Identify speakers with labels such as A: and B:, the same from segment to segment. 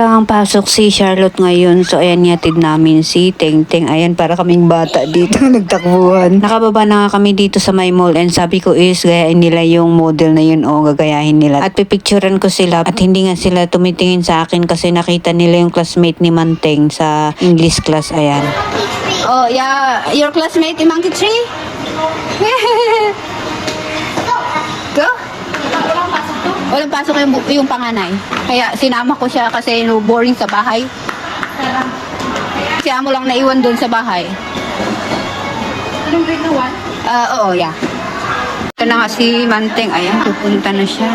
A: lang ang pasok si Charlotte ngayon. So, ayan, yatid namin si Teng Teng. Ayan, para kaming bata dito nagtakbuhan. Nakababa na nga kami dito sa my mall and sabi ko is gayain nila yung model na yun o gagayahin nila. At pipicturean ko sila at hindi nga sila tumitingin sa akin kasi nakita nila yung classmate ni Manteng sa English class. Ayan.
B: Oh, yeah. Your classmate in Monkey Tree? Go. Walang pasok yung, yung panganay. Kaya sinama ko siya kasi no, boring sa bahay. Si Amo lang naiwan doon sa bahay. Anong grade na one? Ah, oo, yeah. Ito na nga si Manteng. Ayan, pupunta na siya.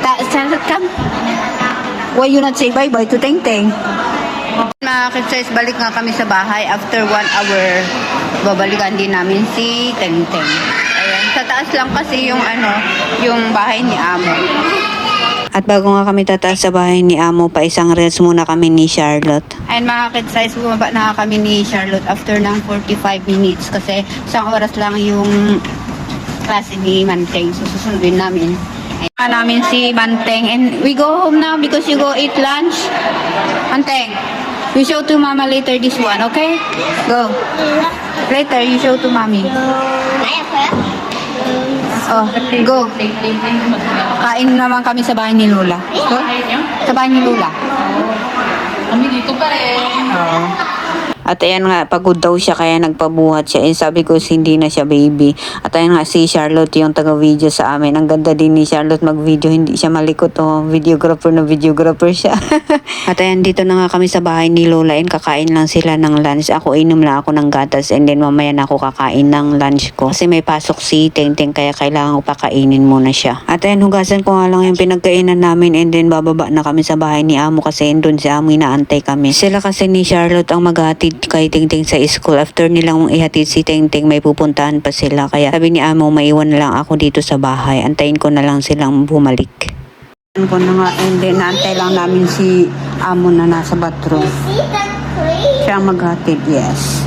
B: Ta Charlotte, come. Why you not say bye-bye to Teng Teng? Mga kids, balik nga kami sa bahay. After one hour, babalikan din namin si Teng Teng. Sa taas lang kasi yung ano, yung bahay ni Amo.
A: At bago nga kami tataas sa bahay ni Amo, pa isang reels muna kami ni Charlotte.
B: And mga kids, bumaba na kami ni Charlotte after ng 45 minutes kasi isang oras lang yung klase ni Manteng. So, susundin namin. Ayan namin si Manteng. And we go home now because you go eat lunch. Manteng, you show to mama later this one, okay? Go. Later, you show to mommy. Oh, go. Kain naman kami sa bahay ni Lola. Go. Sa bahay ni Lola.
C: Kami dito pa rin.
B: Oo.
A: At ayan nga, pagod daw siya kaya nagpabuhat siya. Eh, sabi ko hindi na siya baby. At ayan nga, si Charlotte yung taga-video sa amin. Ang ganda din ni Charlotte mag-video. Hindi siya malikot oh. Videographer na videographer siya. At ayan, dito na nga kami sa bahay ni Lola and kakain lang sila ng lunch. Ako inom lang ako ng gatas and then mamaya na ako kakain ng lunch ko. Kasi may pasok si Teng Teng kaya kailangan ko pakainin muna siya. At ayan, hugasan ko nga lang yung pinagkainan namin and then bababa na kami sa bahay ni Amo kasi doon si Amo inaantay kami. Sila kasi ni Charlotte ang maghatid kay Ting Ting sa school. After nilang ihatid si Ting Ting, may pupuntahan pa sila. Kaya sabi ni Amo, maiwan na lang ako dito sa bahay. Antayin ko na lang silang bumalik. ko na nga then naantay lang namin si Amo na nasa bathroom. Siya maghatid, yes.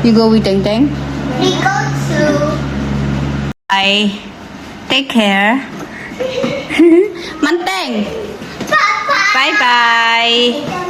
B: You go with Teng Teng?
D: We go to
A: Bye. Take care.
B: Manteng!
D: Papa.
A: Bye-bye.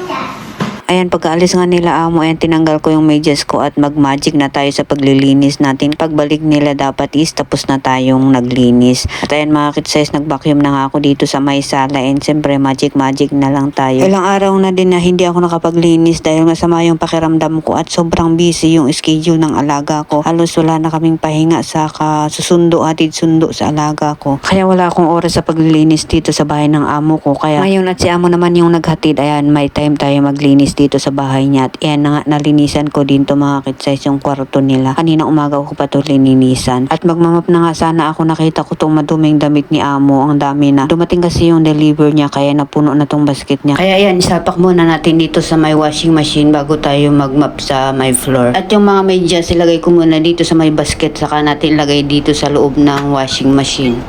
A: Ayan, pagkaalis nga nila amo, ayan, tinanggal ko yung medyas ko at mag-magic na tayo sa paglilinis natin. Pagbalik nila dapat is tapos na tayong naglinis. At ayan mga kitsize, nag-vacuum na nga ako dito sa may sala and siyempre magic-magic na lang tayo. Ilang araw na din na hindi ako nakapaglinis dahil masama yung pakiramdam ko at sobrang busy yung schedule ng alaga ko. Halos wala na kaming pahinga sa kasusundo, hatid sundo sa alaga ko. Kaya wala akong oras sa paglilinis dito sa bahay ng amo ko. Kaya ngayon at si amo naman yung naghatid, ayan, may time tayo maglinis dito sa bahay niya. At ayan na nga, nalinisan ko din to mga kitsize yung kwarto nila. Kanina umaga ko pa to lininisan. At magmamap na nga sana ako nakita ko tong maduming damit ni amo. Ang dami na. Dumating kasi yung deliver niya kaya napuno na tong basket niya. Kaya ayan, isapak muna natin dito sa may washing machine bago tayo magmap sa my floor. At yung mga medyas, ilagay ko muna dito sa may basket saka natin lagay dito sa loob ng washing machine.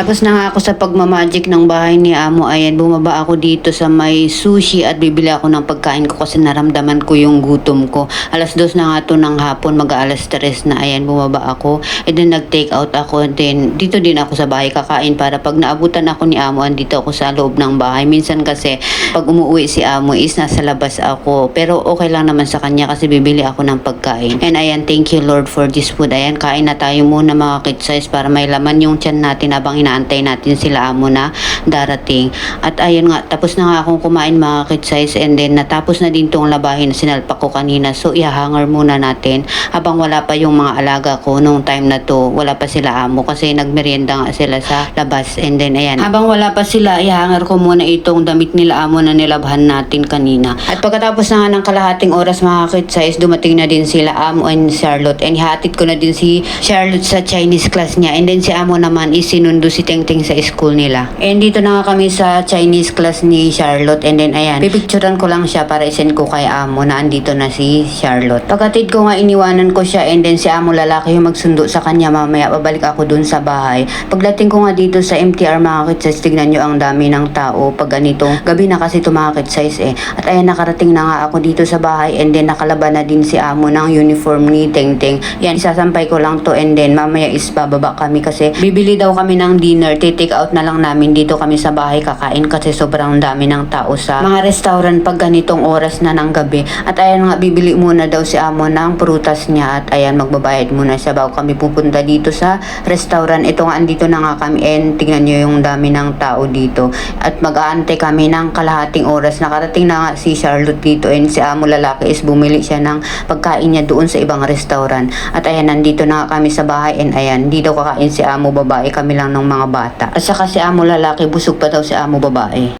A: Tapos na nga ako sa pagmamagic ng bahay ni Amo. Ayan, bumaba ako dito sa may sushi at bibili ako ng pagkain ko kasi naramdaman ko yung gutom ko. Alas dos na nga to ng hapon, mag alas tres na. Ayan, bumaba ako. And then nag-take out ako. Then dito din ako sa bahay kakain para pag naabutan ako ni Amo, andito ako sa loob ng bahay. Minsan kasi pag umuwi si Amo is nasa labas ako. Pero okay lang naman sa kanya kasi bibili ako ng pagkain. And ayan, thank you Lord for this food. Ayan, kain na tayo muna mga kid size para may laman yung tiyan natin habang inaantay natin sila amo na darating. At ayun nga, tapos na nga akong kumain mga kid size and then natapos na din tong labahin na sinalpak ko kanina. So ihahanger muna natin habang wala pa yung mga alaga ko nung time na to. Wala pa sila amo kasi nagmerienda nga sila sa labas. And then ayan, habang wala pa sila, ihahanger ko muna itong damit nila amo na nilabhan natin kanina. At pagkatapos na nga ng kalahating oras mga kid size, dumating na din sila amo and Charlotte. And ihatid ko na din si Charlotte sa Chinese class niya. And then si amo naman is sinundo si si Tingting sa school nila. And dito na nga kami sa Chinese class ni Charlotte. And then ayan, pipicturean ko lang siya para isend ko kay amo na andito na si Charlotte. Pagkatid ko nga iniwanan ko siya and then si amo lalaki yung magsundo sa kanya mamaya babalik ako dun sa bahay. Pagdating ko nga dito sa MTR mga kitsize, tignan nyo ang dami ng tao pag ganito. Gabi na kasi ito mga kitsize eh. At ayan nakarating na nga ako dito sa bahay and then nakalaban na din si amo ng uniform ni Tengteng. Yan, isasampay ko lang to and then mamaya is bababa kami kasi bibili daw kami ng dinner. Take out na lang namin dito kami sa bahay kakain kasi sobrang dami ng tao sa mga restaurant pag ganitong oras na ng gabi. At ayan nga, bibili muna daw si amo ng prutas niya at ayan, magbabayad muna siya bago kami pupunta dito sa restaurant. Ito nga, andito na nga kami and tingnan nyo yung dami ng tao dito. At mag-aantay kami ng kalahating oras. Nakarating na nga si Charlotte dito and si amo lalaki is bumili siya ng pagkain niya doon sa ibang restaurant. At ayan, nandito na nga kami sa bahay and ayan, dito kakain si amo babae, kami lang ng mga bata. At saka si amo lalaki, busog pa daw si amo babae.